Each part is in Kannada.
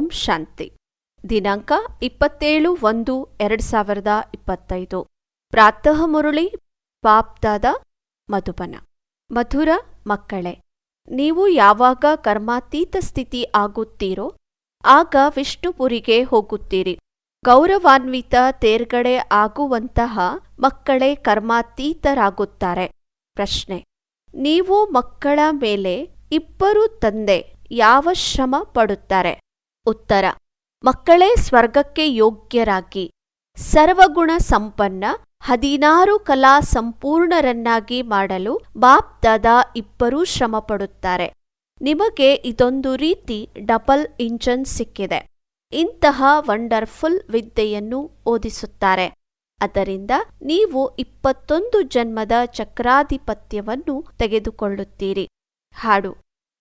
ಓಂ ಶಾಂತಿ. ದಿನಾಂಕ ಇಪ್ಪತ್ತೇಳು ಒಂದು ಎರಡು ಸಾವಿರದ ಇಪ್ಪತ್ತೈದು. ಪ್ರಾತಃ ಮುರುಳಿ, ಪಾಪ್ದಾದ ಮಧುಬನ. ಮಧುರ ಮಕ್ಕಳೇ, ನೀವು ಯಾವಾಗ ಕರ್ಮಾತೀತ ಸ್ಥಿತಿ ಆಗುತ್ತೀರೋ, ಆಗ ವಿಷ್ಣುಪುರಿಗೆ ಹೋಗುತ್ತೀರಿ. ಗೌರವಾನ್ವಿತ ತೇರ್ಗಡೆ ಆಗುವಂತಹ ಮಕ್ಕಳೇ ಕರ್ಮಾತೀತರಾಗುತ್ತಾರೆ. ಪ್ರಶ್ನೆ, ನೀವು ಮಕ್ಕಳ ಮೇಲೆ ಇಬ್ಬರು ತಂದೆ ಯಾವ ಶ್ರಮ ಪಡುತ್ತಾರೆ? ಉತ್ತರ. ಮಕ್ಕಳೇ ಸ್ವರ್ಗಕ್ಕೆ ಯೋಗ್ಯರಾಗಿ. ಸರ್ವಗುಣ ಸಂಪನ್ನ, ಹದಿನಾರು ಕಲಾ ಸಂಪೂರ್ಣರನ್ನಾಗಿ ಮಾಡಲು ಬಾಪ್ ದಾದಾ ಇಬ್ಬರೂ ಶ್ರಮ ಪಡುತ್ತಾರೆ ನಿಮಗೆ ಇದೊಂದು ರೀತಿ ಡಬಲ್ ಇಂಜನ್ ಸಿಕ್ಕಿದೆ. ಇಂತಹ ವಂಡರ್ಫುಲ್ ವಿದ್ಯೆಯನ್ನು ಓದಿಸುತ್ತಾರೆ. ಅದರಿಂದ ನೀವು ಇಪ್ಪತ್ತೊಂದು ಜನ್ಮದ ಚಕ್ರಾಧಿಪತ್ಯವನ್ನು ತೆಗೆದುಕೊಳ್ಳುತ್ತೀರಿ. ಹಾಡು.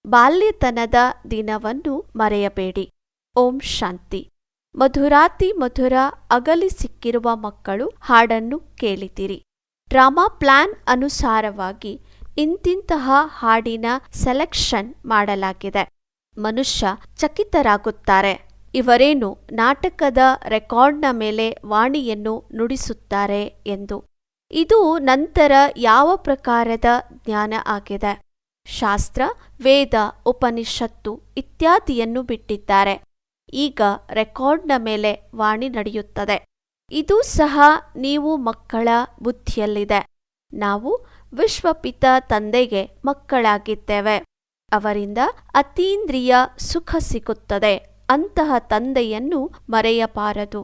ಬಾಲ್ಯತನದ ದಿನವನ್ನು ಮರೆಯಬೇಡಿ. ಓಂ ಶಾಂತಿ. ಮಧುರಾತಿ ಮಧುರ ಅಗಲಿ ಸಿಕ್ಕಿರುವ ಮಕ್ಕಳು ಹಾಡನ್ನು ಕೇಳಿದಿರಿ. ಡ್ರಾಮಾ ಪ್ಲಾನ್ ಅನುಸಾರವಾಗಿ ಇಂತಿಂತಹ ಹಾಡಿನ ಸೆಲೆಕ್ಷನ್ ಮಾಡಲಾಗಿದೆ. ಮನುಷ್ಯ ಚಕಿತರಾಗುತ್ತಾರೆ. ಇವರೇನು ನಾಟಕದ ರೆಕಾರ್ಡ್ನ ಮೇಲೆ ವಾಣಿಯನ್ನು ನುಡಿಸುತ್ತಾರೆ ಎಂದು. ಇದು ನಂತರ ಯಾವ ಪ್ರಕಾರದ ಜ್ಞಾನ ಆಗಿದೆ. ಶಾಸ್ತ್ರ, ವೇದ, ಉಪನಿಷತ್ತು ಇತ್ಯಾದಿಯನ್ನು ಬಿಟ್ಟಿದ್ದಾರೆ. ಈಗ ರೆಕಾರ್ಡ್ನ ಮೇಲೆ ವಾಣಿ ನಡೆಯುತ್ತದೆ. ಇದು ಸಹ ನೀವು ಮಕ್ಕಳ ಬುದ್ಧಿಯಲ್ಲಿದೆ. ನಾವು ವಿಶ್ವಪಿತ ತಂದೆಗೆ ಮಕ್ಕಳಾಗಿದ್ದೇವೆ. ಅವರಿಂದ ಅತೀಂದ್ರಿಯ ಸುಖ ಸಿಗುತ್ತದೆ. ಅಂತಹ ತಂದೆಯನ್ನು ಮರೆಯಬಾರದು.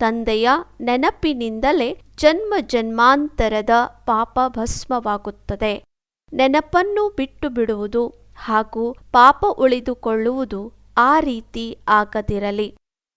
ತಂದೆಯ ನೆನಪಿನಿಂದಲೇ ಜನ್ಮ ಜನ್ಮಾಂತರದ ಪಾಪ ಭಸ್ಮವಾಗುತ್ತದೆ. ನೆನಪನ್ನು ಬಿಟ್ಟು ಬಿಡುವುದು ಹಾಗೂ ಪಾಪ ಉಳಿದುಕೊಳ್ಳುವುದು ಆ ರೀತಿ ಆಗದಿರಲಿ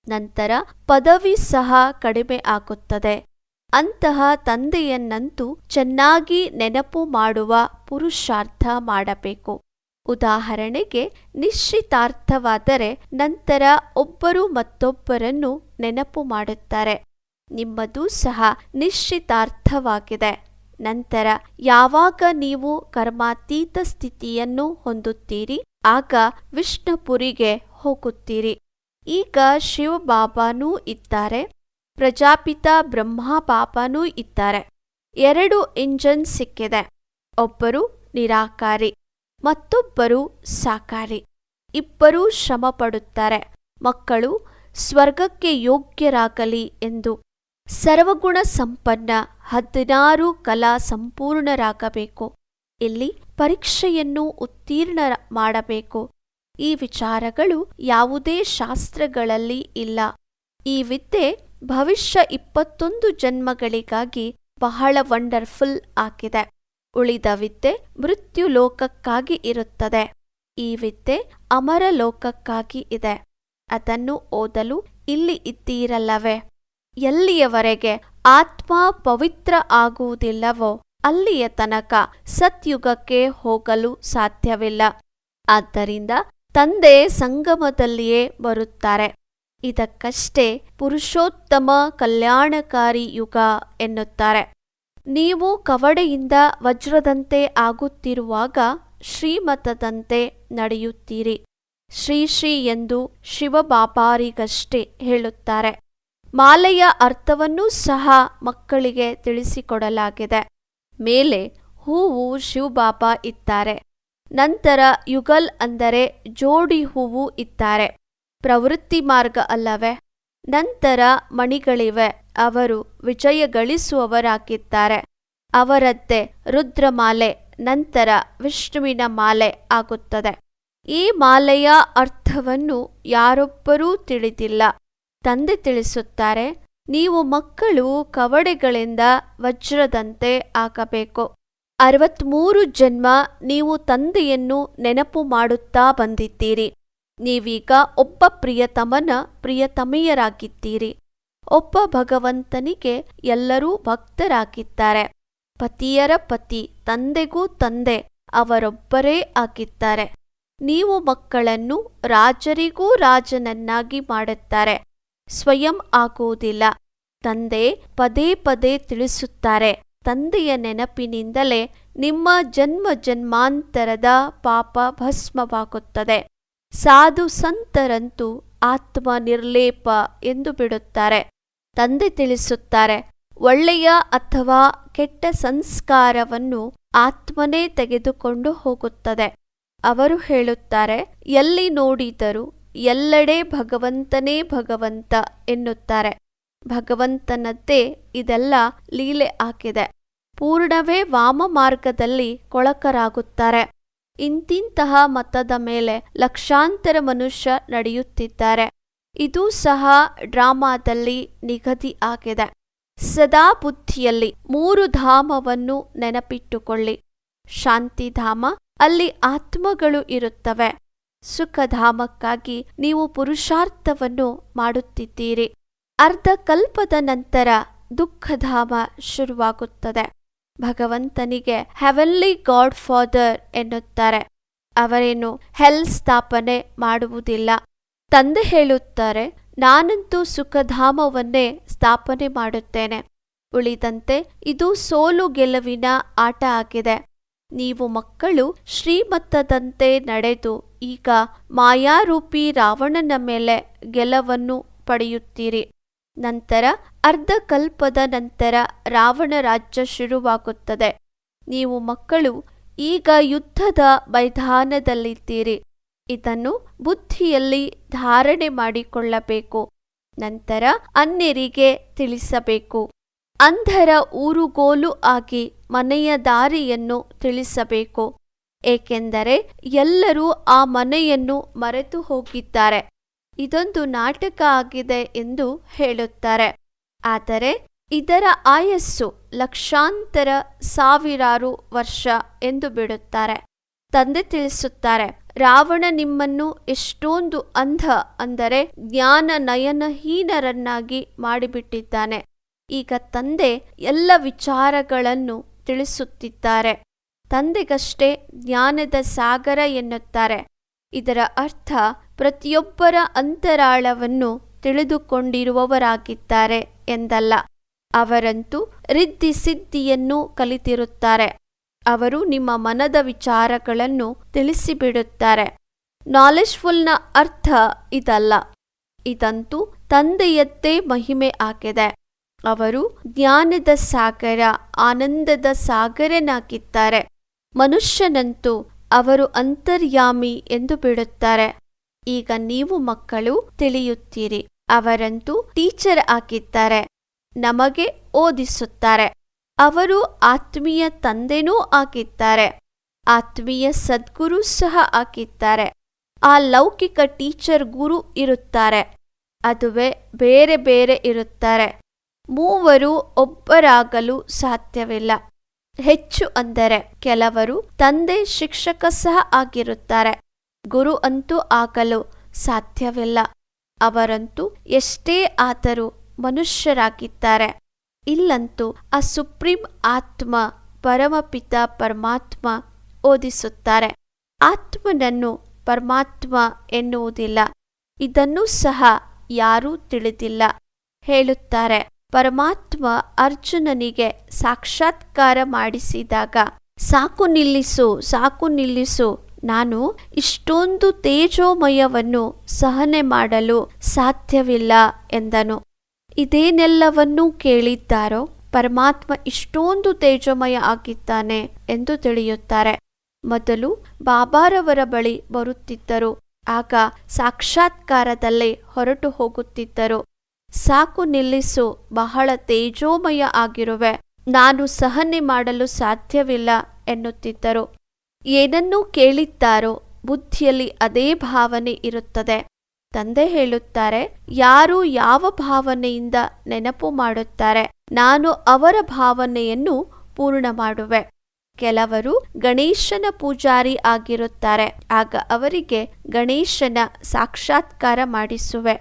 ನಂತರ ಪದವಿ ಸಹ ಕಡಿಮೆ ಆಗುತ್ತದೆ ಅಂತಹ ತಂದೆಯನ್ನಂತೂ ಚೆನ್ನಾಗಿ ನೆನಪು ಮಾಡುವ ಪುರುಷಾರ್ಥ ಮಾಡಬೇಕು. ಉದಾಹರಣೆಗೆ ನಿಶ್ಚಿತಾರ್ಥವಾದರೆ ನಂತರ ಒಬ್ಬರು ಮತ್ತೊಬ್ಬರನ್ನು ನೆನಪು ಮಾಡುತ್ತಾರೆ. ನಿಮ್ಮದು ಸಹ ನಿಶ್ಚಿತಾರ್ಥವಾಗಿದೆ. ನಂತರ ಯಾವಾಗ ನೀವು ಕರ್ಮಾತೀತ ಸ್ಥಿತಿಯನ್ನು ಹೊಂದುತ್ತೀರಿ? ಆಗ ವಿಷ್ಣುಪುರಿಗೆ ಹೋಗುತ್ತೀರಿ. ಈಗ ಶಿವಬಾಬಾನೂ ಇದ್ದಾರೆ, ಪ್ರಜಾಪಿತ ಬ್ರಹ್ಮಬಾಬಾನೂ ಇದ್ದಾರೆ. ಎರಡು ಇಂಜನ್ ಸಿಕ್ಕಿದೆ, ಒಬ್ಬರು ನಿರಾಕಾರಿ, ಮತ್ತೊಬ್ಬರು ಸಾಕಾರಿ. ಇಬ್ಬರೂ ಶ್ರಮ ಪಡುತ್ತಾರೆ ಮಕ್ಕಳು ಸ್ವರ್ಗಕ್ಕೆ ಯೋಗ್ಯರಾಗಲಿ ಎಂದು. ಸರ್ವಗುಣ ಸಂಪನ್ನ, ಹದಿನಾರು ಕಲಾ ಸಂಪೂರ್ಣರಾಗಬೇಕು. ಇಲ್ಲಿ ಪರೀಕ್ಷೆಯನ್ನು ಉತ್ತೀರ್ಣ ಮಾಡಬೇಕು. ಈ ವಿಚಾರಗಳು ಯಾವುದೇ ಶಾಸ್ತ್ರಗಳಲ್ಲಿ ಇಲ್ಲ. ಈ ವಿದ್ಯೆ ಭವಿಷ್ಯ ಇಪ್ಪತ್ತೊಂದು ಜನ್ಮಗಳಿಗಾಗಿ ಬಹಳ ವಂಡರ್ಫುಲ್ ಆಗಿದೆ. ಉಳಿದ ವಿದ್ಯೆ ಮೃತ್ಯು ಲೋಕಕ್ಕಾಗಿ ಇರುತ್ತದೆ. ಈ ವಿದ್ಯೆ ಅಮರ ಲೋಕಕ್ಕಾಗಿ ಇದೆ. ಅದನ್ನು ಓದಲು ಇಲ್ಲಿ ಇದ್ದೀರಲ್ಲವೇ? ಎಲ್ಲಿಯವರೆಗೆ ಆತ್ಮ ಪವಿತ್ರ ಆಗುವುದಿಲ್ಲವೋ ಅಲ್ಲಿಯ ತನಕ ಸತ್ಯುಗಕ್ಕೆ ಹೋಗಲು ಸಾಧ್ಯವಿಲ್ಲ. ಆದ್ದರಿಂದ ತಂದೆ ಸಂಗಮದಲ್ಲಿಯೇ ಬರುತ್ತಾರೆ. ಇದಕ್ಕಷ್ಟೇ ಪುರುಷೋತ್ತಮ ಕಲ್ಯಾಣಕಾರಿ ಯುಗ ಎನ್ನುತ್ತಾರೆ. ನೀವು ಕವಡೆಯಿಂದ ವಜ್ರದಂತೆ ಆಗುತ್ತಿರುವಾಗ ಶ್ರೀಮತದಂತೆ ನಡೆಯುತ್ತೀರಿ. ಶ್ರೀ ಶ್ರೀ ಎಂದು ಶಿವಬಾಪಾರಿಗಷ್ಟೇ ಹೇಳುತ್ತಾರೆ. ಮಾಲೆಯ ಅರ್ಥವನ್ನೂ ಸಹ ಮಕ್ಕಳಿಗೆ ತಿಳಿಸಿಕೊಡಲಾಗಿದೆ. ಮೇಲೆ ಹೂವು ಶಿವಬಾಬಾ ಇದ್ದಾರೆ. ನಂತರ ಯುಗಲ್ ಅಂದರೆ ಜೋಡಿ ಹೂವು ಇದ್ದಾರೆ. ಪ್ರವೃತ್ತಿ ಮಾರ್ಗ ಅಲ್ಲವೇ? ನಂತರ ಮಣಿಗಳಿವೆ. ಅವರು ವಿಜಯ ಗಳಿಸುವವರಾಗಿದ್ದಾರೆ ಅವರದ್ದೇ ರುದ್ರಮಾಲೆ, ನಂತರ ವಿಷ್ಣುವಿನ ಮಾಲೆ ಆಗುತ್ತದೆ. ಈ ಮಾಲೆಯ ಅರ್ಥವನ್ನು ಯಾರೊಬ್ಬರೂ ತಿಳಿದಿಲ್ಲ. ತಂದೆ ತಿಳಿಸುತ್ತಾರೆ, ನೀವು ಮಕ್ಕಳು ಕವಡೆಗಳಿಂದ ವಜ್ರದಂತೆ ಆಗಬೇಕು. ಅರವತ್ಮೂರು ಜನ್ಮ ನೀವು ತಂದೆಯನ್ನು ನೆನಪು ಮಾಡುತ್ತಾ ಬಂದಿದ್ದೀರಿ. ನೀವೀಗ ಒಬ್ಬ ಪ್ರಿಯತಮನ ಪ್ರಿಯತಮೆಯರಾಗಿದ್ದೀರಿ ಒಬ್ಬ ಭಗವಂತನಿಗೆ ಎಲ್ಲರೂ ಭಕ್ತರಾಗಿದ್ದಾರೆ. ಪತಿಯರ ಪತಿ ತಂದೆಗೂ ತಂದೆ ಅವರೊಬ್ಬರೇ ಆಗಿದ್ದಾರೆ. ನೀವು ಮಕ್ಕಳನ್ನು ರಾಜರಿಗೂ ರಾಜನನ್ನಾಗಿ ಮಾಡುತ್ತಾರೆ. ಸ್ವಯಂ ಆಗುವುದಿಲ್ಲ. ತಂದೆ ಪದೇ ಪದೇ ತಿಳಿಸುತ್ತಾರೆ. ತಂದೆಯ ನೆನಪಿನಿಂದಲೇ ನಿಮ್ಮ ಜನ್ಮ ಜನ್ಮಾಂತರದ ಪಾಪ ಭಸ್ಮವಾಗುತ್ತದೆ. ಸಾಧು ಸಂತರಂತೂ ಆತ್ಮ ನಿರ್ಲೇಪ ಎಂದು ಬಿಡುತ್ತಾರೆ. ತಂದೆ ತಿಳಿಸುತ್ತಾರೆ, ಒಳ್ಳೆಯ ಅಥವಾ ಕೆಟ್ಟ ಸಂಸ್ಕಾರವನ್ನು ಆತ್ಮನೇ ತೆಗೆದುಕೊಂಡು ಹೋಗುತ್ತದೆ. ಅವರು ಹೇಳುತ್ತಾರೆ, ಎಲ್ಲಿ ನೋಡಿದರೂ ಎಲ್ಲೆಡೆ ಭಗವಂತನೇ ಭಗವಂತ ಎನ್ನುತ್ತಾರೆ. ಭಗವಂತನದ್ದೇ ಇದೆಲ್ಲ ಲೀಲೆ ಆಗಿದೆ ಪೂರ್ಣವೇ ವಾಮ ಮಾರ್ಗದಲ್ಲಿ ಕೊಳಕರಾಗುತ್ತಾರೆ. ಇಂತಿಂತಹ ಮತದ ಮೇಲೆ ಲಕ್ಷಾಂತರ ಮನುಷ್ಯ ನಡೆಯುತ್ತಿದ್ದಾರೆ. ಇದು ಸಹ ಡ್ರಾಮಾದಲ್ಲಿ ನಿಗದಿ ಆಗಿದೆ. ಸದಾ ಬುದ್ಧಿಯಲ್ಲಿ ಮೂರು ಧಾಮವನ್ನು ನೆನಪಿಟ್ಟುಕೊಳ್ಳಿ. ಶಾಂತಿಧಾಮ, ಅಲ್ಲಿ ಆತ್ಮಗಳು ಇರುತ್ತವೆ. ಸುಖಧಾಮಕ್ಕಾಗಿ ನೀವು ಪುರುಷಾರ್ಥವನ್ನು ಮಾಡುತ್ತಿದ್ದೀರಿ. ಅರ್ಧ ಕಲ್ಪದ ನಂತರ ದುಃಖಧಾಮ ಶುರುವಾಗುತ್ತದೆ. ಭಗವಂತನಿಗೆ ಹೆವೆಲ್ಲಿ ಗಾಡ್ ಫಾದರ್ ಎನ್ನುತ್ತಾರೆ. ಅವರೇನು ಹೆಲ್ ಸ್ಥಾಪನೆ ಮಾಡುವುದಿಲ್ಲ. ತಂದೆ ಹೇಳುತ್ತಾರೆ, ನಾನಂತೂ ಸುಖಧಾಮವನ್ನೇ ಸ್ಥಾಪನೆ ಮಾಡುತ್ತೇನೆ. ಉಳಿದಂತೆ ಇದು ಸೋಲು ಗೆಲುವಿನ ಆಟ ಆಗಿದೆ. ನೀವು ಮಕ್ಕಳು ಶ್ರೀಮತ್ತದಂತೆ ನಡೆದು ಈಗ ಮಾಯಾರೂಪಿ ರಾವಣನ ಮೇಲೆ ಗೆಲವನ್ನು ಪಡೆಯುತ್ತೀರಿ. ನಂತರ ಅರ್ಧ ಕಲ್ಪದ ನಂತರ ರಾವಣ ರಾಜ್ಯ ಶುರುವಾಗುತ್ತದೆ. ನೀವು ಮಕ್ಕಳು, ಈಗ ಯುದ್ಧದ ಮೈದಾನದಲ್ಲಿದ್ದೀರಿ. ಇದನ್ನು ಬುದ್ಧಿಯಲ್ಲಿ ಧಾರಣೆ ಮಾಡಿಕೊಳ್ಳಬೇಕು. ನಂತರ ಅನ್ಯರಿಗೆ ತಿಳಿಸಬೇಕು. ಅಂಧರ ಊರುಗೋಲು ಆಗಿ ಮನೆಯ ದಾರಿಯನ್ನು ತಿಳಿಸಬೇಕು. ಏಕೆಂದರೆ ಎಲ್ಲರೂ ಆ ಮನೆಯನ್ನು ಮರೆತು ಹೋಗಿದ್ದಾರೆ ಇದೊಂದು ನಾಟಕ ಆಗಿದೆ ಎಂದು ಹೇಳುತ್ತಾರೆ. ಆದರೆ ಇದರ ಆಯಸ್ಸು ಲಕ್ಷಾಂತರ ಸಾವಿರಾರು ವರ್ಷ ಎಂದು ಬಿಡುತ್ತಾರೆ. ತಂದೆ ತಿಳಿಸುತ್ತಾರೆ, ರಾವಣ ನಿಮ್ಮನ್ನು ಎಷ್ಟೊಂದು ಅಂಧ ಅಂದರೆ ಜ್ಞಾನ ನಯನಹೀನರನ್ನಾಗಿ ಮಾಡಿಬಿಟ್ಟಿದ್ದಾನೆ. ಈಗ ತಂದೆ ಎಲ್ಲ ವಿಚಾರಗಳನ್ನು ತಿಳಿಸುತ್ತಿದ್ದಾರೆ. ತಂದೆಗಷ್ಟೇ ಜ್ಞಾನದ ಸಾಗರ ಎನ್ನುತ್ತಾರೆ. ಇದರ ಅರ್ಥ ಪ್ರತಿಯೊಬ್ಬರ ಅಂತರಾಳವನ್ನು ತಿಳಿದುಕೊಂಡಿರುವವರಾಗಿದ್ದಾರೆ ಎಂದಲ್ಲ. ಅವರಂತೂ ರಿದ್ದಿ ಸಿದ್ಧಿಯನ್ನು ಕಲಿತಿರುತ್ತಾರೆ. ಅವರು ನಿಮ್ಮ ಮನದ ವಿಚಾರಗಳನ್ನು ತಿಳಿಸಿಬಿಡುತ್ತಾರೆ. ನಾಲೆಜ್ಫುಲ್ನ ಅರ್ಥ ಇದಲ್ಲ. ಇದಂತೂ ತಂದೆಯದ್ದೇ ಮಹಿಮೆ ಆಗಿದೆ. ಅವರು ಜ್ಞಾನದ ಸಾಗರ, ಆನಂದದ ಸಾಗರನಾಗಿದ್ದಾರೆ. ಮನುಷ್ಯನಂತೂ ಅವರು ಅಂತರ್ಯಾಮಿ ಎಂದು ಬಿಡುತ್ತಾರೆ. ಈಗ ನೀವು ಮಕ್ಕಳು ತಿಳಿಯುತ್ತೀರಿ. ಅವರಂತೂ ಟೀಚರ್ ಆಗಿದ್ದಾರೆ. ನಮಗೆ ಓದಿಸುತ್ತಾರೆ. ಅವರು ಆತ್ಮೀಯ ತಂದೆನೂ ಆಗಿದ್ದಾರೆ. ಆತ್ಮೀಯ ಸದ್ಗುರು ಸಹ ಆಗಿದ್ದಾರೆ. ಆ ಲೌಕಿಕ ಟೀಚರ್ ಗುರು ಇರುತ್ತಾರೆ. ಅದುವೇ ಬೇರೆ ಬೇರೆ ಇರುತ್ತಾರೆ. ಮೂವರು ಒಬ್ಬರಾಗಲು ಸಾಧ್ಯವಿಲ್ಲ. ಹೆಚ್ಚು ಅಂದರೆ ಕೆಲವರು ತಂದೆ ಶಿಕ್ಷಕ ಸಹ ಆಗಿರುತ್ತಾರೆ. ಗುರು ಅಂತೂ ಆಗಲು ಸಾಧ್ಯವಿಲ್ಲ. ಅವರಂತೂ ಎಷ್ಟೇ ಆದರೂ ಮನುಷ್ಯರಾಗಿದ್ದಾರೆ. ಇಲ್ಲಂತೂ ಆ ಸುಪ್ರೀಂ ಆತ್ಮ ಪರಮಪಿತ ಪರಮಾತ್ಮ ಓದಿಸುತ್ತಾರೆ. ಆತ್ಮನನ್ನು ಪರಮಾತ್ಮ ಎನ್ನುವುದಿಲ್ಲ. ಇದನ್ನೂ ಸಹ ಯಾರೂ ತಿಳಿದಿಲ್ಲ. ಹೇಳುತ್ತಾರೆ, ಪರಮಾತ್ಮ ಅರ್ಜುನನಿಗೆ ಸಾಕ್ಷಾತ್ಕಾರ ಮಾಡಿಸಿದಾಗ ಸಾಕು ನಿಲ್ಲಿಸು ಸಾಕು ನಿಲ್ಲಿಸು ನಾನು ಇಷ್ಟೊಂದು ತೇಜೋಮಯವನ್ನು ಸಹನೆ ಮಾಡಲು ಸಾಧ್ಯವಿಲ್ಲ ಎಂದನು. ಇದೇನೆಲ್ಲವನ್ನೂ ಕೇಳಿದ್ದಾರೋ? ಪರಮಾತ್ಮ ಇಷ್ಟೊಂದು ತೇಜೋಮಯ ಆಗಿದ್ದಾನೆ ಎಂದು ತಿಳಿಯುತ್ತಾರೆ. ಮೊದಲು ಬಾಬಾರವರ ಬಳಿ ಬರುತ್ತಿದ್ದರು. ಆಗ ಸಾಕ್ಷಾತ್ಕಾರದಲ್ಲೇ ಹೊರಟು ಹೋಗುತ್ತಿದ್ದರು. ಸಾಕು ನಿಲ್ಲಿಸು, ಬಹಳ ತೇಜೋಮಯ ಆಗಿರುವೆ. ನಾನು ಸಹನೆ ಮಾಡಲು ಸಾಧ್ಯವಿಲ್ಲ ಎನ್ನುತ್ತಿದ್ದರು. ಏನನ್ನೂ ಕೇಳಿದ್ದಾರೋ ಬುದ್ಧಿಯಲ್ಲಿ ಅದೇ ಭಾವನೆ ಇರುತ್ತದೆ. ತಂದೆ ಹೇಳುತ್ತಾರೆ, ಯಾರು ಯಾವ ಭಾವನೆಯಿಂದ ನೆನಪು ಮಾಡುತ್ತಾರೆ, ನಾನು ಅವರ ಭಾವನೆಯನ್ನು ಪೂರ್ಣ ಮಾಡುವೆ. ಕೆಲವರು ಗಣೇಶನ ಪೂಜಾರಿ ಆಗಿರುತ್ತಾರೆ, ಆಗ ಅವರಿಗೆ ಗಣೇಶನ ಸಾಕ್ಷಾತ್ಕಾರ ಮಾಡಿಸುವೆ.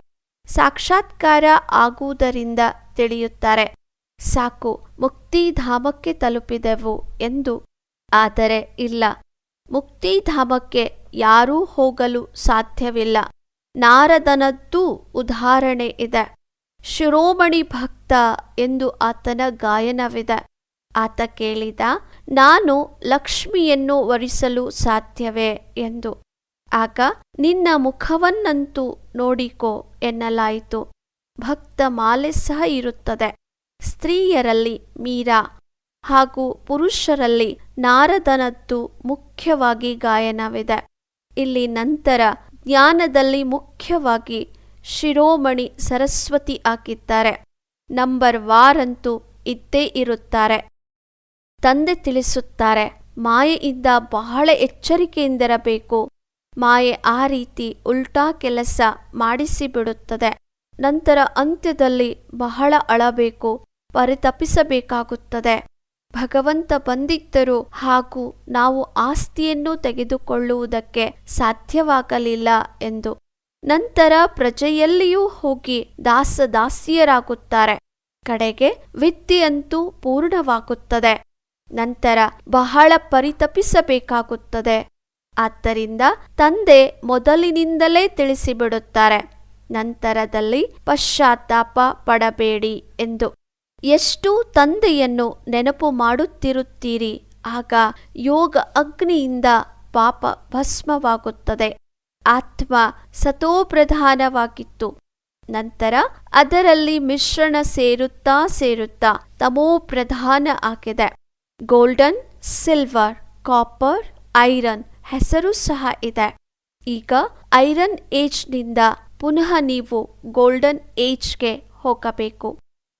ಸಾಕ್ಷಾತ್ಕಾರ ಆಗುವುದರಿಂದ ತಿಳಿಯುತ್ತಾರೆ, ಸಾಕು ಮುಕ್ತಿಧಾಮಕ್ಕೆ ತಲುಪಿದೆವು ಎಂದು. ಆದರೆ ಇಲ್ಲ ಮುಕ್ತಿಧಾಮಕ್ಕೆ ಯಾರೂ ಹೋಗಲು ಸಾಧ್ಯವಿಲ್ಲ. ನಾರದನದ್ದೂ ಉದಾಹರಣೆ ಇದೆ. ಶಿರೋಮಣಿ ಭಕ್ತ ಎಂದು ಆತನ ಗಾಯನವಿದೆ. ಆತ ಕೇಳಿದ, ನಾನು ಲಕ್ಷ್ಮಿಯನ್ನು ವರಿಸಲು ಸಾಧ್ಯವೇ? ಎಂದು. ಆಗ, ನಿನ್ನ ಮುಖವನ್ನಂತೂ ನೋಡಿಕೋ, ಎನ್ನಲಾಯಿತು. ಭಕ್ತ ಮಾಲೆ ಸಹ ಇರುತ್ತದೆ. ಸ್ತ್ರೀಯರಲ್ಲಿ ಮೀರಾ. ಹಾಗೂ ಪುರುಷರಲ್ಲಿ ನಾರದನದ್ದು ಮುಖ್ಯವಾಗಿ ಗಾಯನವಿದೆ. ಇಲ್ಲಿ ನಂತರ ಜ್ಞಾನದಲ್ಲಿ ಮುಖ್ಯವಾಗಿ ಶಿರೋಮಣಿ ಸರಸ್ವತಿ ಹಾಕಿದ್ದಾರೆ. ನಂಬರ್ ವಾರಂತೂ ಇದ್ದೇ ಇರುತ್ತಾರೆ. ತಂದೆ ತಿಳಿಸುತ್ತಾರೆ, ಮಾಯೆಯಿಂದ ಬಹಳ ಎಚ್ಚರಿಕೆಯಿಂದಿರಬೇಕು. ಮಾಯೆ ಆ ರೀತಿ ಉಲ್ಟಾ ಕೆಲಸ ಮಾಡಿಸಿಬಿಡುತ್ತದೆ. ನಂತರ ಅಂತ್ಯದಲ್ಲಿ ಬಹಳ ಅಳಬೇಕು, ಪರಿತಪಿಸಬೇಕಾಗುತ್ತದೆ. ಭಗವಂತ ಬಂದಿದ್ದರು ಹಾಗೂ ನಾವು ಆಸ್ತಿಯನ್ನು ತೆಗೆದುಕೊಳ್ಳುವುದಕ್ಕೆ ಸಾಧ್ಯವಾಗಲಿಲ್ಲ ಎಂದು. ನಂತರ ಪ್ರಜೆಯಲ್ಲಿಯೂ ಹೋಗಿ ದಾಸದಾಸಿಯರಾಗುತ್ತಾರೆ. ಕಡೆಗೆ ವಿದ್ಯೆಯಂತೂ ಪೂರ್ಣವಾಗುತ್ತದೆ. ನಂತರ ಬಹಳ ಪರಿತಪಿಸಬೇಕಾಗುತ್ತದೆ. ಆದ್ದರಿಂದ ತಂದೆ ಮೊದಲಿನಿಂದಲೇ ತಿಳಿಸಿಬಿಡುತ್ತಾರೆ. ನಂತರದಲ್ಲಿ ಪಶ್ಚಾತ್ತಾಪ ಪಡಬೇಡಿ ಎಂದು. ಎಷ್ಟು ತಂದೆಯನ್ನು ನೆನಪು ಮಾಡುತ್ತಿರುತ್ತೀರಿ. ಆಗ ಯೋಗ ಅಗ್ನಿಯಿಂದ ಪಾಪ ಭಸ್ಮವಾಗುತ್ತದೆ. ಆತ್ಮ ಸತೋಪ್ರಧಾನವಾಗಿತ್ತು. ನಂತರ ಅದರಲ್ಲಿ ಮಿಶ್ರಣ ಸೇರುತ್ತಾ ಸೇರುತ್ತಾ ತಮೋ ಪ್ರಧಾನ ಆಗಿದೆ. ಗೋಲ್ಡನ್, ಸಿಲ್ವರ್, ಕಾಪರ್, ಐರನ್ ಹೆಸರು ಸಹ ಇದೆ. ಈಗ ಐರನ್ ಏಜ್ನಿಂದ ಪುನಃ ನೀವು ಗೋಲ್ಡನ್ ಏಜ್ಗೆ ಹೋಗಬೇಕು.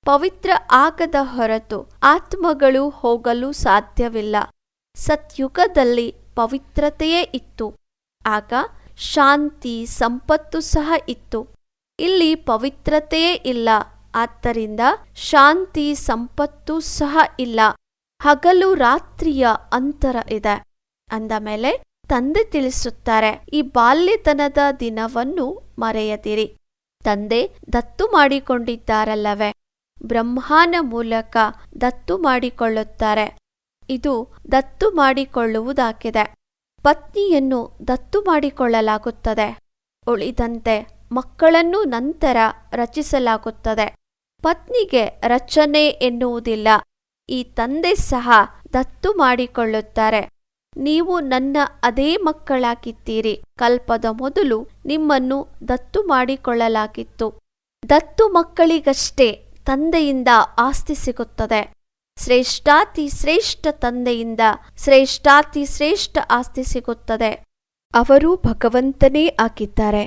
ಪವಿತ್ರ ಆಗದ ಹೊರತು ಆತ್ಮಗಳು ಹೋಗಲು ಸಾಧ್ಯವಿಲ್ಲ. ಸತ್ಯುಗದಲ್ಲಿ ಪವಿತ್ರತೆಯೇ ಇತ್ತು. ಆಗ ಶಾಂತಿ, ಸಂಪತ್ತು ಸಹ ಇತ್ತು. ಇಲ್ಲಿ ಪವಿತ್ರತೆಯೇ ಇಲ್ಲ. ಆದ್ದರಿಂದ ಶಾಂತಿ, ಸಂಪತ್ತು ಸಹ ಇಲ್ಲ. ಹಗಲು ರಾತ್ರಿಯ ಅಂತರ ಇದೆ. ಅಂದ ಮೇಲೆ ತಂದೆ ತಿಳಿಸುತ್ತಾರೆ, ಈ ಬಾಲ್ಯತನದ ದಿನವನ್ನು ಮರೆಯದಿರಿ. ತಂದೆ ದತ್ತು ಮಾಡಿಕೊಂಡಿದ್ದಾರಲ್ಲವೇ? ಬ್ರಹ್ಮಾನ ಮೂಲಕ ದತ್ತು ಮಾಡಿಕೊಳ್ಳುತ್ತಾರೆ. ಇದು ದತ್ತು ಮಾಡಿಕೊಳ್ಳುವುದಾಗಿದೆ. ಪತ್ನಿಯನ್ನು ದತ್ತು ಮಾಡಿಕೊಳ್ಳಲಾಗುತ್ತದೆ. ಉಳಿದಂತೆ ಮಕ್ಕಳನ್ನು ನಂತರ ರಚಿಸಲಾಗುತ್ತದೆ. ಪತ್ನಿಗೆ ರಚನೆ ಎನ್ನುವುದಿಲ್ಲ. ಈ ತಂದೆ ಸಹ ದತ್ತು ಮಾಡಿಕೊಳ್ಳುತ್ತಾರೆ. ನೀವು ನನ್ನ ಅದೇ ಮಕ್ಕಳಾಗಿದ್ದೀರಿ. ಕಲ್ಪದ ಮೊದಲು ನಿಮ್ಮನ್ನು ದತ್ತು ಮಾಡಿಕೊಳ್ಳಲಾಗಿತ್ತು. ದತ್ತು ಮಕ್ಕಳಿಗಷ್ಟೇ ತಂದೆಯಿಂದ ಆಸ್ತಿ ಸಿಗುತ್ತದೆ. ಶ್ರೇಷ್ಠಾತಿ ಶ್ರೇಷ್ಠ ತಂದೆಯಿಂದ ಶ್ರೇಷ್ಠಾತಿ ಶ್ರೇಷ್ಠ ಆಸ್ತಿ ಸಿಗುತ್ತದೆ. ಅವರು ಭಗವಂತನೇ ಆಗಿದ್ದಾರೆ.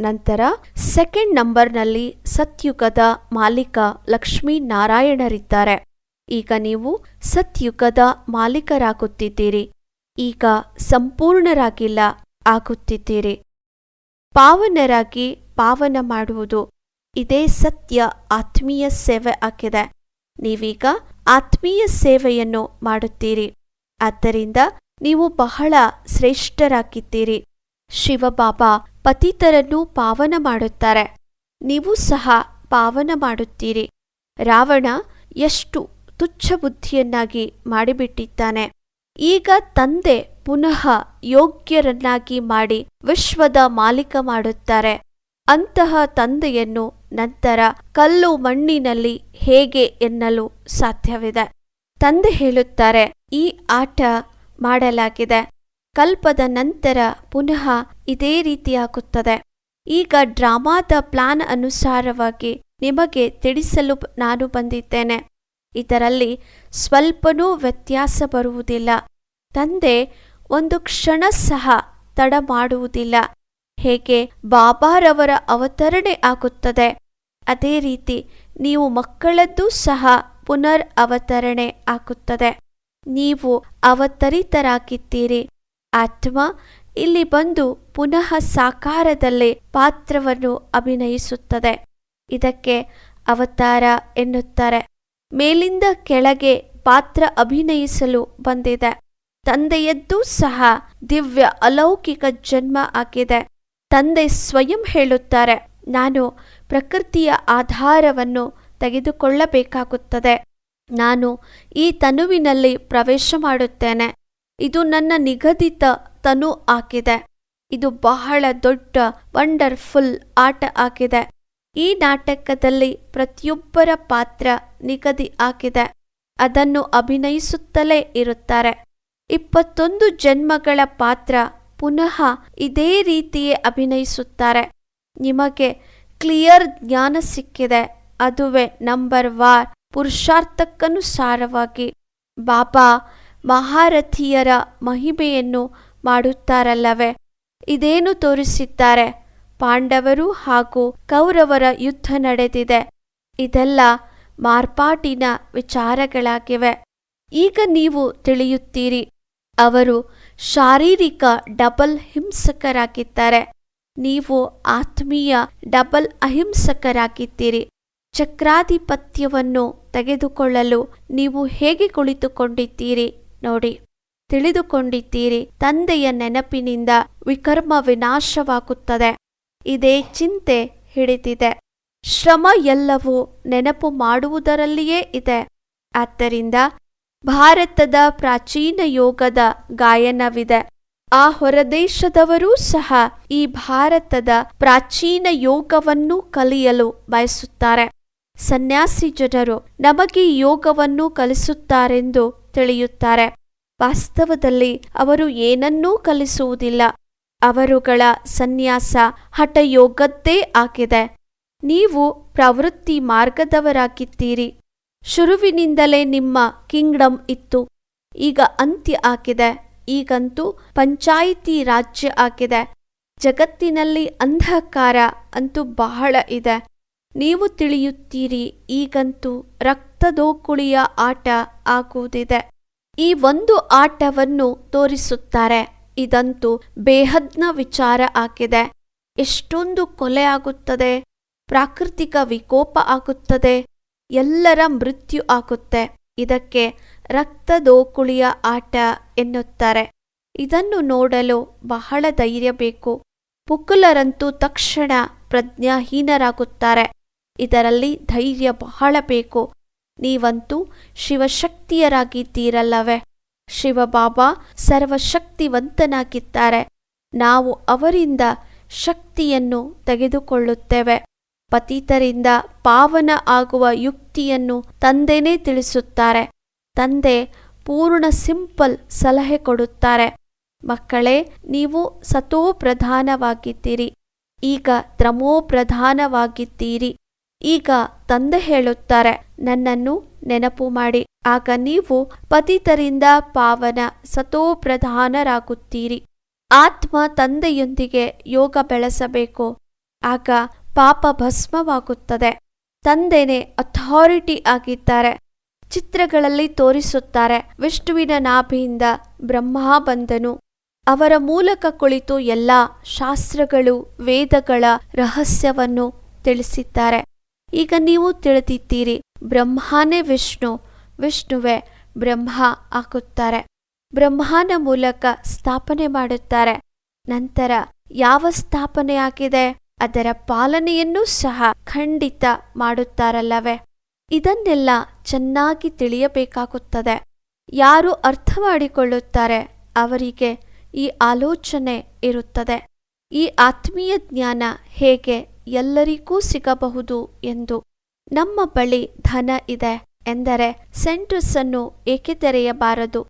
ನಂತರ ಸೆಕೆಂಡ್ ನಂಬರ್ನಲ್ಲಿ ಸತ್ಯುಗದ ಮಾಲೀಕ ಲಕ್ಷ್ಮೀ ನಾರಾಯಣರಿದ್ದಾರೆ. ಈಗ ನೀವು ಸತ್ಯುಗದ ಮಾಲೀಕರಾಗುತ್ತಿದ್ದೀರಿ. ಈಗ ಸಂಪೂರ್ಣರಾಗಿಲ್ಲ, ಆಗುತ್ತಿದ್ದೀರಿ. ಪಾವನರಾಗಿ ಪಾವನ ಮಾಡುವುದು ಇದೇ ಸತ್ಯ ಆತ್ಮೀಯ ಸೇವೆ ಆಗಿದೆ. ನೀವೀಗ ಆತ್ಮೀಯ ಸೇವೆಯನ್ನು ಮಾಡುತ್ತೀರಿ. ಆದ್ದರಿಂದ ನೀವು ಬಹಳ ಶ್ರೇಷ್ಠರಾಗಿದ್ದೀರಿ. ಶಿವಬಾಬಾ ಪತಿತರನ್ನು ಪಾವನ ಮಾಡುತ್ತಾರೆ. ನೀವು ಸಹ ಪಾವನ ಮಾಡುತ್ತೀರಿ. ರಾವಣ ಎಷ್ಟು ತುಚ್ಛ ಬುದ್ಧಿಯನ್ನಾಗಿ ಮಾಡಿಬಿಟ್ಟಿದ್ದಾನೆ. ಈಗ ತಂದೆ ಪುನಃ ಯೋಗ್ಯರನ್ನಾಗಿ ಮಾಡಿ ವಿಶ್ವದ ಮಾಲೀಕ ಮಾಡುತ್ತಾರೆ. ಅಂತಹ ತಂದೆಯನ್ನು ನಂತರ ಕಲ್ಲು ಮಣ್ಣಿನಲ್ಲಿ ಹೇಗೆ ಎನ್ನಲು ಸಾಧ್ಯವಿದೆ? ತಂದೆ ಹೇಳುತ್ತಾರೆ, ಈ ಆಟ ಮಾಡಲಾಗಿದೆ. ಕಲ್ಪದ ನಂತರ ಪುನಃ ಇದೇ ರೀತಿಯಾಗುತ್ತದೆ. ಈಗ ಡ್ರಾಮಾದ ಪ್ಲಾನ್ ಅನುಸಾರವಾಗಿ ನಿಮಗೆ ತಿಳಿಸಲು ನಾನು ಬಂದಿದ್ದೇನೆ. ಇದರಲ್ಲಿ ಸ್ವಲ್ಪನೂ ವ್ಯತ್ಯಾಸ ಬರುವುದಿಲ್ಲ. ತಂದೆ ಒಂದು ಕ್ಷಣ ಸಹ ತಡ ಮಾಡುವುದಿಲ್ಲ. ಹೇಗೆ ಬಾಬಾರವರ ಅವತರಣೆ ಆಗುತ್ತದೆ. ಅದೇ ರೀತಿ ನೀವು ಮಕ್ಕಳದ್ದು ಸಹ ಪುನರ್ ಅವತರಣೆ ಆಗುತ್ತದೆ. ನೀವು ಅವತರಿತರಾಗಿದ್ದೀರಿ. ಆತ್ಮ ಇಲ್ಲಿ ಬಂದು ಪುನಃ ಸಾಕಾರದಲ್ಲಿ ಪಾತ್ರವನ್ನು ಅಭಿನಯಿಸುತ್ತದೆ. ಇದಕ್ಕೆ ಅವತಾರ ಎನ್ನುತ್ತಾರೆ. ಮೇಲಿಂದ ಕೆಳಗೆ ಪಾತ್ರ ಅಭಿನಯಿಸಲು ಬಂದಿದೆ. ತಂದೆಯದ್ದೂ ಸಹ ದಿವ್ಯ ಅಲೌಕಿಕ ಜನ್ಮ ಆಗಿದೆ. ತಂದೆ ಸ್ವಯಂ ಹೇಳುತ್ತಾರೆ. ನಾನು ಪ್ರಕೃತಿಯ ಆಧಾರವನ್ನು ತೆಗೆದುಕೊಳ್ಳಬೇಕಾಗುತ್ತದೆ. ನಾನು ಈ ತನುವಿನಲ್ಲಿ ಪ್ರವೇಶ ಮಾಡುತ್ತೇನೆ. ಇದು ನನ್ನ ನಿಗದಿತ ತನು ಆಗಿದೆ. ಇದು ಬಹಳ ದೊಡ್ಡ, ವಂಡರ್ಫುಲ್ ಆಟ ಆಗಿದೆ. ಈ ನಾಟಕದಲ್ಲಿ ಪ್ರತಿಯೊಬ್ಬರ ಪಾತ್ರ ನಿಗದಿ ಆಗಿದೆ. ಅದನ್ನು ಅಭಿನಯಿಸುತ್ತಲೇ ಇರುತ್ತಾರೆ. ಇಪ್ಪತ್ತೊಂದು ಜನ್ಮಗಳ ಪಾತ್ರ ಪುನಃ ಇದೇ ರೀತಿಯೇ ಅಭಿನಯಿಸುತ್ತಾರೆ. ನಿಮಗೆ ಕ್ಲಿಯರ್ ಜ್ಞಾನ ಸಿಕ್ಕಿದೆ. ಅದುವೇ ನಂಬರ್ ವಾರ್, ಪುರುಷಾರ್ಥಕ್ಕನುಸಾರವಾಗಿ. ಬಾಬಾ ಮಹಾರಥಿಯರ ಮಹಿಮೆಯನ್ನು ಮಾಡುತ್ತಾರಲ್ಲವೇ? ಇದೇನು ತೋರಿಸಿದ್ದಾರೆ? ಪಾಂಡವರು ಹಾಗೂ ಕೌರವರ ಯುದ್ಧ ನಡೆದಿದೆ. ಇದೆಲ್ಲ ಮಾರ್ಪಾಟಿನ ವಿಚಾರಗಳಾಗಿವೆ. ಈಗ ನೀವು ತಿಳಿಯುತ್ತೀರಿ. ಅವರು ಶಾರೀರಿಕ ಡಬಲ್ ಹಿಂಸಕರಾಗಿದ್ದಾರೆ. ನೀವು ಆತ್ಮೀಯ ಡಬಲ್ ಅಹಿಂಸಕರಾಗಿದ್ದೀರಿ. ಚಕ್ರಾಧಿಪತ್ಯವನ್ನು ತೆಗೆದುಕೊಳ್ಳಲು ನೀವು ಹೇಗೆ ಕುಳಿತುಕೊಂಡಿದ್ದೀರಿ ನೋಡಿ. ತಿಳಿದುಕೊಂಡಿದ್ದೀರಿ ತಂದೆಯ ನೆನಪಿನಿಂದ ವಿಕರ್ಮ ವಿನಾಶವಾಗುತ್ತದೆ. ಇದೇ ಚಿಂತೆ ಹಿಡಿದಿದೆ. ಶ್ರಮ ಎಲ್ಲವೂ ನೆನಪು ಮಾಡುವುದರಲ್ಲಿಯೇ ಇದೆ. ಆದ್ದರಿಂದ ಭಾರತದ ಪ್ರಾಚೀನ ಯೋಗದ ಗಾಯನವಿದೆ. ಆ ಹೊರದೇಶದವರೂ ಸಹ ಈ ಭಾರತದ ಪ್ರಾಚೀನ ಯೋಗವನ್ನು ಕಲಿಯಲು ಬಯಸುತ್ತಾರೆ. ಸನ್ಯಾಸಿ ಜನರು ನಮಗೆ ಯೋಗವನ್ನು ಕಲಿಸುತ್ತಾರೆಂದು ತಿಳಿಯುತ್ತಾರೆ. ವಾಸ್ತವದಲ್ಲಿ ಅವರು ಏನನ್ನೂ ಕಲಿಸುವುದಿಲ್ಲ. ಅವರುಗಳ ಸನ್ಯಾಸ ಹಠಯೋಗದ್ದೇ ಆಗಿದೆ. ನೀವು ಪ್ರವೃತ್ತಿ ಮಾರ್ಗದವರಾಗಿದ್ದೀರಿ. ಶುರುವಿನಿಂದಲೇ ನಿಮ್ಮ ಕಿಂಗ್ಡಮ್ ಇತ್ತು. ಈಗ ಅಂತ್ಯ ಆಗಿದೆ. ಈಗಂತೂ ಪಂಚಾಯಿತಿ ರಾಜ್ಯ ಆಗಿದೆ. ಜಗತ್ತಿನಲ್ಲಿ ಅಂಧಕಾರ ಅಂತೂ ಬಹಳ ಇದೆ. ನೀವು ತಿಳಿಯುತ್ತೀರಿ, ಈಗಂತೂ ರಕ್ತದೋಕುಳಿಯ ಆಟ ಆಗುವುದಿದೆ. ಈ ಒಂದು ಆಟವನ್ನು ತೋರಿಸುತ್ತಾರೆ. ಇದಂತೂ ಬೇಹದ್ನ ವಿಚಾರ ಆಗಿದೆ. ಎಷ್ಟೊಂದು ಕೊಲೆ ಆಗುತ್ತದೆ. ಪ್ರಾಕೃತಿಕ ವಿಕೋಪ ಆಗುತ್ತದೆ. ಎಲ್ಲರ ಮೃತ್ಯು ಆಗುತ್ತೆ. ಇದಕ್ಕೆ ರಕ್ತದೋಕುಳಿಯ ಆಟ ಎನ್ನುತ್ತಾರೆ. ಇದನ್ನು ನೋಡಲು ಬಹಳ ಧೈರ್ಯ ಬೇಕು. ಪುಕುಲರಂತೂ ತಕ್ಷಣ ಪ್ರಜ್ಞಾಹೀನರಾಗುತ್ತಾರೆ. ಇದರಲ್ಲಿ ಧೈರ್ಯ ಬಹಳ ಬೇಕು. ನೀವಂತೂ ಶಿವಶಕ್ತಿಯರಾಗಿದ್ದೀರಲ್ಲವೇ. ಶಿವಬಾಬಾ ಸರ್ವಶಕ್ತಿವಂತನಾಗಿದ್ದಾರೆ. ನಾವು ಅವರಿಂದ ಶಕ್ತಿಯನ್ನು ತೆಗೆದುಕೊಳ್ಳುತ್ತೇವೆ. ಪತಿತರಿಂದ ಪಾವನ ಆಗುವ ಯುಕ್ತಿಯನ್ನು ತಂದೆನೇ ತಿಳಿಸುತ್ತಾರೆ. ತಂದೆ ಪೂರ್ಣ ಸಿಂಪಲ್ ಸಲಹೆ ಕೊಡುತ್ತಾರೆ. ಮಕ್ಕಳೇ, ನೀವು ಸತೋ ಪ್ರಧಾನವಾಗಿದ್ದೀರಿ ಈಗ ತ್ರಮೋ ಪ್ರಧಾನವಾಗಿದ್ದೀರಿ ಈಗ ತಂದೆ ಹೇಳುತ್ತಾರೆ, ನನ್ನನ್ನು ನೆನಪು ಮಾಡಿ. ಆಗ ನೀವು ಪತಿತರಿಂದ ಪಾವನ ಸತೋ ಪ್ರಧಾನರಾಗುತ್ತೀರಿ ಆತ್ಮ ತಂದೆಯೊಂದಿಗೆ ಯೋಗ ಬೆಳೆಸಬೇಕು. ಆಗ ಪಾಪ ಭಸ್ಮವಾಗುತ್ತದೆ. ತಂದೆನೇ ಅಥಾರಿಟಿ ಆಗಿದ್ದಾರೆ. ಚಿತ್ರಗಳಲ್ಲಿ ತೋರಿಸುತ್ತಾರೆ, ವಿಷ್ಣುವಿನ ನಾಭಿಯಿಂದ ಬ್ರಹ್ಮ ಬಂದನು. ಅವರ ಮೂಲಕ ಕುಳಿತು ಎಲ್ಲ ಶಾಸ್ತ್ರಗಳು, ವೇದಗಳ ರಹಸ್ಯವನ್ನು ತಿಳಿಸಿದ್ದಾರೆ. ಈಗ ನೀವು ತಿಳಿದಿದ್ದೀರಿ, ಬ್ರಹ್ಮನೇ ವಿಷ್ಣು, ವಿಷ್ಣುವೆ ಬ್ರಹ್ಮ ಹಾಕುತ್ತಾರೆ ಬ್ರಹ್ಮನ ಮೂಲಕ ಸ್ಥಾಪನೆ ಮಾಡುತ್ತಾರೆ. ನಂತರ ಯಾವ ಸ್ಥಾಪನೆ ಆಗಿದೆ ಅದರ ಪಾಲನೆಯನ್ನು ಸಹ ಖಂಡಿತ ಮಾಡುತ್ತಾರಲ್ಲವೇ? ಇದನ್ನೆಲ್ಲ ಚೆನ್ನಾಗಿ ತಿಳಿಯಬೇಕಾಗುತ್ತದೆ. ಯಾರು ಅರ್ಥ ಮಾಡಿಕೊಳ್ಳುತ್ತಾರೆ ಅವರಿಗೆ ಈ ಆಲೋಚನೆ ಇರುತ್ತದೆ. ಈ ಆತ್ಮೀಯ ಜ್ಞಾನ ಹೇಗೆ ಎಲ್ಲರಿಗೂ ಸಿಗಬಹುದು ಎಂದು ನಮ್ಮ ಬಳಿ ಧನ ಇದೆ ಎಂದರೆ ಸೆಂಟ್ರಸ್ಸನ್ನು ಏಕೆ ತೆರೆಯಬಾರದು?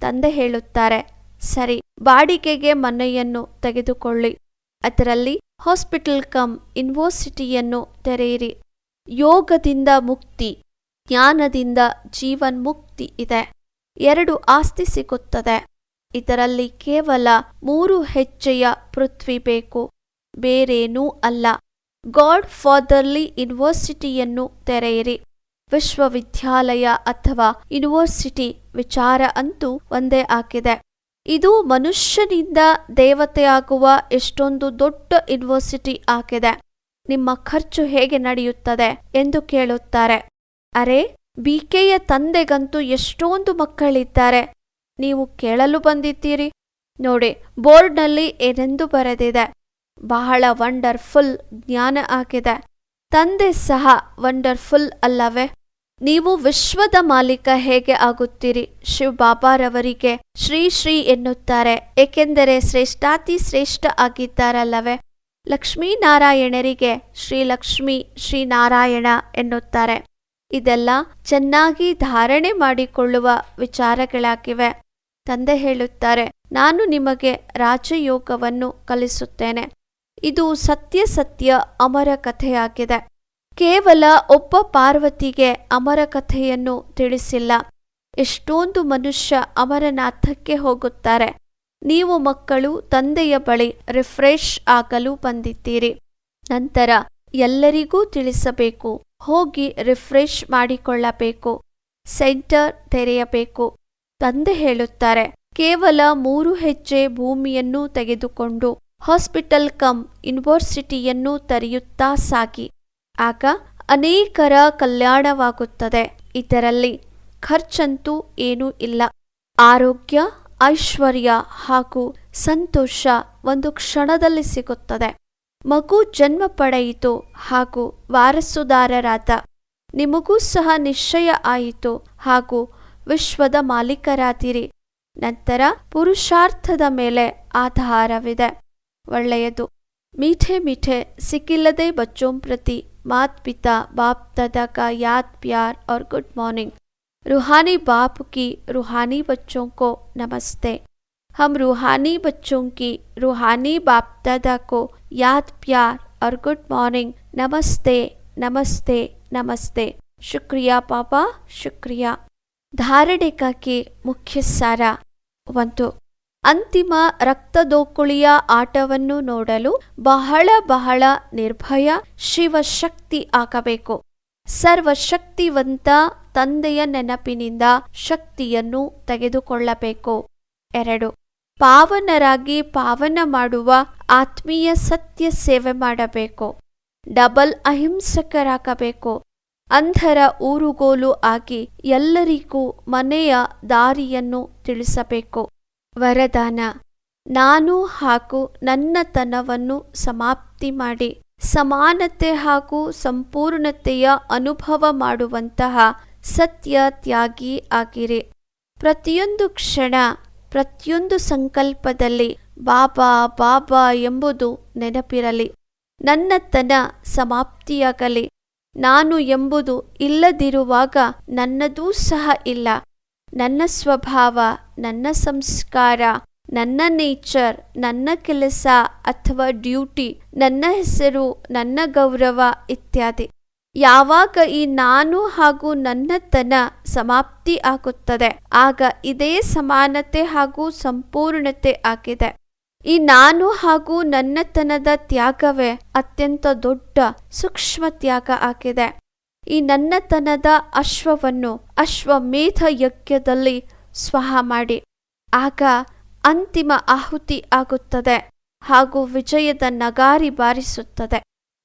ತಂದೆ ಹೇಳುತ್ತಾರೆ, ಸರಿ, ಬಾಡಿಗೆಗೆ ಮನೆಯನ್ನು ತೆಗೆದುಕೊಳ್ಳಿ. ಅದರಲ್ಲಿ ಹಾಸ್ಪಿಟಲ್ ಕಮ್ ಯೂನಿವರ್ಸಿಟಿಯನ್ನು ತೆರೆಯಿರಿ. ಯೋಗದಿಂದ ಮುಕ್ತಿ, ಜ್ಞಾನದಿಂದ ಜೀವನ್ ಮುಕ್ತಿ ಇದೆ. ಎರಡು ಆಸ್ತಿ ಸಿಗುತ್ತದೆ. ಇದರಲ್ಲಿ ಕೇವಲ ಮೂರು ಹೆಜ್ಜೆಯ ಪೃಥ್ವಿ ಬೇಕು. ಬೇರೇನೂ ಅಲ್ಲ. ಗಾಡ್ ಫಾದರ್ಲಿ ಯೂನಿವರ್ಸಿಟಿಯನ್ನು ತೆರೆಯಿರಿ. ವಿಶ್ವವಿದ್ಯಾಲಯ ಅಥವಾ ಯೂನಿವರ್ಸಿಟಿ ವಿಚಾರ ಅಂತೂ ಒಂದೇ ಆಗಿದೆ. ಇದು ಮನುಷ್ಯನಿಂದ ದೇವತೆಯಾಗುವ ಎಷ್ಟೊಂದು ದೊಡ್ಡ ಯೂನಿವರ್ಸಿಟಿ ಆಗಿದೆ. ನಿಮ್ಮ ಖರ್ಚು ಹೇಗೆ ನಡೆಯುತ್ತದೆ ಎಂದು ಕೇಳುತ್ತಾರೆ. ಅರೆ, ಬಿಕೆಯ ತಂದೆಗಂತೂ ಎಷ್ಟೊಂದು ಮಕ್ಕಳಿದ್ದಾರೆ. ನೀವು ಕೇಳಲು ಬಂದಿದ್ದೀರಿ. ನೋಡಿ, ಬೋರ್ಡ್ನಲ್ಲಿ ಏನೆಂದು ಬರೆದಿದೆ. ಬಹಳ ವಂಡರ್ಫುಲ್ ಜ್ಞಾನ ಆಗಿದೆ. ತಂದೆ ಸಹ ವಂಡರ್ಫುಲ್ ಅಲ್ಲವೇ? ನೀವು ವಿಶ್ವದ ಮಾಲೀಕ ಹೇಗೆ ಆಗುತ್ತೀರಿ? ಶಿವ್ ಬಾಬಾರವರಿಗೆ ಶ್ರೀ ಶ್ರೀ ಎನ್ನುತ್ತಾರೆ. ಏಕೆಂದರೆ ಶ್ರೇಷ್ಠಾತಿ ಶ್ರೇಷ್ಠ ಆಗಿದ್ದಾರಲ್ಲವೇ? ಲಕ್ಷ್ಮೀನಾರಾಯಣರಿಗೆ ಶ್ರೀ ನಾರಾಯಣ ಎನ್ನುತ್ತಾರೆ. ಇದೆಲ್ಲ ಚೆನ್ನಾಗಿ ಧಾರಣೆ ಮಾಡಿಕೊಳ್ಳುವ ವಿಚಾರಗಳಾಗಿವೆ. ತಂದೆ ಹೇಳುತ್ತಾರೆ, ನಾನು ನಿಮಗೆ ರಾಜಯೋಗವನ್ನು ಕಲಿಸುತ್ತೇನೆ. ಇದು ಸತ್ಯ ಸತ್ಯ ಅಮರ ಕಥೆಯಾಗಿದೆ. ಕೇವಲ ಒಬ್ಬ ಪಾರ್ವತಿಗೆ ಅಮರ ಕಥೆಯನ್ನು ತಿಳಿಸಿಲ್ಲ. ಎಷ್ಟೊಂದು ಮನುಷ್ಯ ಅಮರನಾಥಕ್ಕೆ ಹೋಗುತ್ತಾರೆ. ನೀವು ಮಕ್ಕಳು, ತಂದೆಯ ಬಳಿ ರಿಫ್ರೆಶ್ ಆಗಲು ಬಂದಿದ್ದೀರಿ. ನಂತರ ಎಲ್ಲರಿಗೂ ತಿಳಿಸಬೇಕು. ಹೋಗಿ ರಿಫ್ರೆಶ್ ಮಾಡಿಕೊಳ್ಳಬೇಕು. ಸೆಂಟರ್ ತೆರೆಯಬೇಕು. ತಂದೆ ಹೇಳುತ್ತಾರೆ, ಕೇವಲ ಮೂರು ಹೆಜ್ಜೆ ಭೂಮಿಯನ್ನು ತೆಗೆದುಕೊಂಡು ಹಾಸ್ಪಿಟಲ್ ಕಮ್ ಯೂನಿವರ್ಸಿಟಿಯನ್ನು ತೆರೆಯುತ್ತಾ ಸಾಗಿ. ಆಗ ಅನೇಕರ ಕಲ್ಯಾಣವಾಗುತ್ತದೆ. ಇದರಲ್ಲಿ ಖರ್ಚಂತೂ ಏನೂ ಇಲ್ಲ. ಆರೋಗ್ಯ, ಐಶ್ವರ್ಯ ಹಾಗೂ ಸಂತೋಷ ಒಂದು ಕ್ಷಣದಲ್ಲಿ ಸಿಗುತ್ತದೆ. ಮಗು ಜನ್ಮ ಪಡೆಯಿತು ಹಾಗೂ ವಾರಸುದಾರರಾದ ನಿಮಗೂ ಸಹ ನಿಶ್ಚಯ ಆಯಿತು ಹಾಗೂ ವಿಶ್ವದ ಮಾಲೀಕರಾದಿರಿ. ನಂತರ ಪುರುಷಾರ್ಥದ ಮೇಲೆ ಆಧಾರವಿದೆ. ಒಳ್ಳೆಯದು. ಮೀಠೆ ಮೀಠೆ ಸಿಕ್ಕಿಲ್ಲದೆ ಬಚ್ಚೋಂ ಪ್ರತಿ ಮಾತ್ ಪಿತಾ ಬಾಪ್ दादा का याद प्यार और गुड मॉर्निंग रूहानी बाप की रूहानी बच्चों को नमस्ते हम रूहानी बच्चों की रूहानी बाप दादा को याद प्यार और गुड मॉर्निंग नमस्ते नमस्ते नमस्ते शुक्रिया पापा शुक्रिया ಧಾರಣೆಗಾಗಿ ಮುಖ್ಯ ಸಾರ ಒಂದು ಅಂತಿಮ ರಕ್ತದೋಕುಳಿಯ ಆಟವನ್ನು ನೋಡಲು ಬಹಳ ಬಹಳ ನಿರ್ಭಯ ಶಿವಶಕ್ತಿ ಹಾಕಬೇಕು ಸರ್ವಶಕ್ತಿವಂತ ತಂದೆಯ ನೆನಪಿನಿಂದ ಶಕ್ತಿಯನ್ನು ತೆಗೆದುಕೊಳ್ಳಬೇಕು. ಎರಡು, ಪಾವನರಾಗಿ ಪಾವನ ಮಾಡುವ ಆತ್ಮೀಯ ಸತ್ಯ ಸೇವೆ ಮಾಡಬೇಕು. ಡಬಲ್ ಅಹಿಂಸಕರಾಗಬೇಕು. ಅಂಧರ ಊರುಗೋಲು ಆಗಿ ಎಲ್ಲರಿಗೂ ಮನೆಯ ದಾರಿಯನ್ನು ತಿಳಿಸಬೇಕು. ವರದಾನ. ನಾನು ಹಾಗೂ ನನ್ನತನವನ್ನು ಸಮಾಪ್ತಿ ಮಾಡಿ ಸಮಾನತೆ ಹಾಗೂ ಸಂಪೂರ್ಣತೆಯ ಅನುಭವ ಮಾಡುವಂತಹ ಸತ್ಯ ತ್ಯಾಗಿ ಆಗಿರಿ. ಪ್ರತಿಯೊಂದು ಕ್ಷಣ, ಪ್ರತಿಯೊಂದು ಸಂಕಲ್ಪದಲ್ಲಿ ಬಾಬಾ ಬಾಬಾ ಎಂಬುದು ನೆನಪಿರಲಿ. ನನ್ನತನ ಸಮಾಪ್ತಿಯಾಗಲಿ. ನಾನು ಎಂಬುದು ಇಲ್ಲದಿರುವಾಗ ನನ್ನದೂ ಸಹ ಇಲ್ಲ. ನನ್ನ ಸ್ವಭಾವ, ನನ್ನ ಸಂಸ್ಕಾರ, ನನ್ನ ನೇಚರ್, ನನ್ನ ಕೆಲಸ ಅಥವಾ ಡ್ಯೂಟಿ, ನನ್ನ ಹೆಸರು, ನನ್ನ ಗೌರವ ಇತ್ಯಾದಿ. ಯಾವಾಗ ಈ ನಾನು ಹಾಗೂ ನನ್ನತನ ಸಮಾಪ್ತಿ ಆಗುತ್ತದೆ, ಆಗ ಇದೇ ಸಮಾನತೆ ಹಾಗೂ ಸಂಪೂರ್ಣತೆ ಆಗಿದೆ. ಈ ನಾನು ಹಾಗೂ ನನ್ನತನದ ತ್ಯಾಗವೇ ಅತ್ಯಂತ ದೊಡ್ಡ ಸೂಕ್ಷ್ಮ ತ್ಯಾಗ ಆಗಿದೆ. ಈ ನನ್ನತನದ ಅಶ್ವವನ್ನು ಅಶ್ವಮೇಧ ಯಜ್ಞದಲ್ಲಿ ಸ್ವಹ ಮಾಡಿ. ಆಗ ಅಂತಿಮ ಆಹುತಿ ಆಗುತ್ತದೆ ಹಾಗೂ ವಿಜಯದ ನಗಾರಿ ಬಾರಿಸುತ್ತದೆ.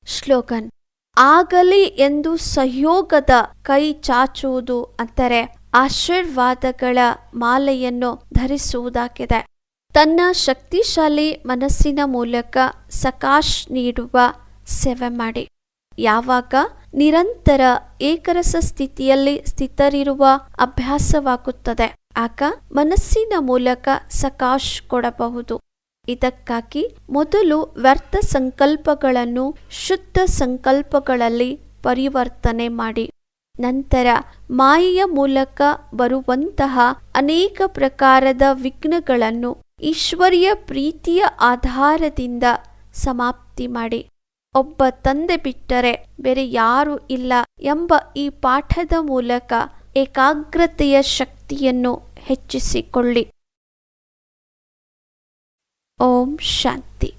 ಶ್ಲೋಗನ್ ಆಗಲಿ ಎಂದು ಸಹಯೋಗದ ಕೈ ಚಾಚುವುದು ಅಂದರೆ ಆಶೀರ್ವಾದಗಳ ಮಾಲೆಯನ್ನು ಧರಿಸುವುದಾಗಿದೆ. ತನ್ನ ಶಕ್ತಿಶಾಲಿ ಮನಸ್ಸಿನ ಮೂಲಕ ಸಕಾಶ್ ನೀಡುವ ಸೇವೆ ಮಾಡಿ. ಯಾವಾಗ ನಿರಂತರ ಏಕರಸ ಸ್ಥಿತಿಯಲ್ಲಿ ಸ್ಥಿತರಿರುವ ಅಭ್ಯಾಸವಾಗುತ್ತದೆ. ಆಗ ಮನಸ್ಸಿನ ಮೂಲಕ ಸಕಾಶ್ ಕೊಡಬಹುದು. ಇದಕ್ಕಾಗಿ ಮೊದಲು ವ್ಯರ್ಥ ಸಂಕಲ್ಪಗಳನ್ನು ಶುದ್ಧ ಸಂಕಲ್ಪಗಳಲ್ಲಿ ಪರಿವರ್ತನೆ ಮಾಡಿ. ನಂತರ ಮಾಯೆಯ ಮೂಲಕ ಬರುವಂತಹ ಅನೇಕ ಪ್ರಕಾರದ ವಿಘ್ನಗಳನ್ನು ಈಶ್ವರ್ಯ ಪ್ರೀತಿಯ ಆಧಾರದಿಂದ ಸಮಾಪ್ತಿ ಮಾಡಿ. ಒಬ್ಬ ತಂದೆ ಬಿಟ್ಟರೆ ಬೇರೆ ಯಾರು ಇಲ್ಲ ಎಂಬ ಈ ಪಾಠದ ಮೂಲಕ ಏಕಾಗ್ರತೆಯ ಶಕ್ತಿಯನ್ನು ಹೆಚ್ಚಿಸಿಕೊಳ್ಳಿ. ಓಂ ಶಾಂತಿ.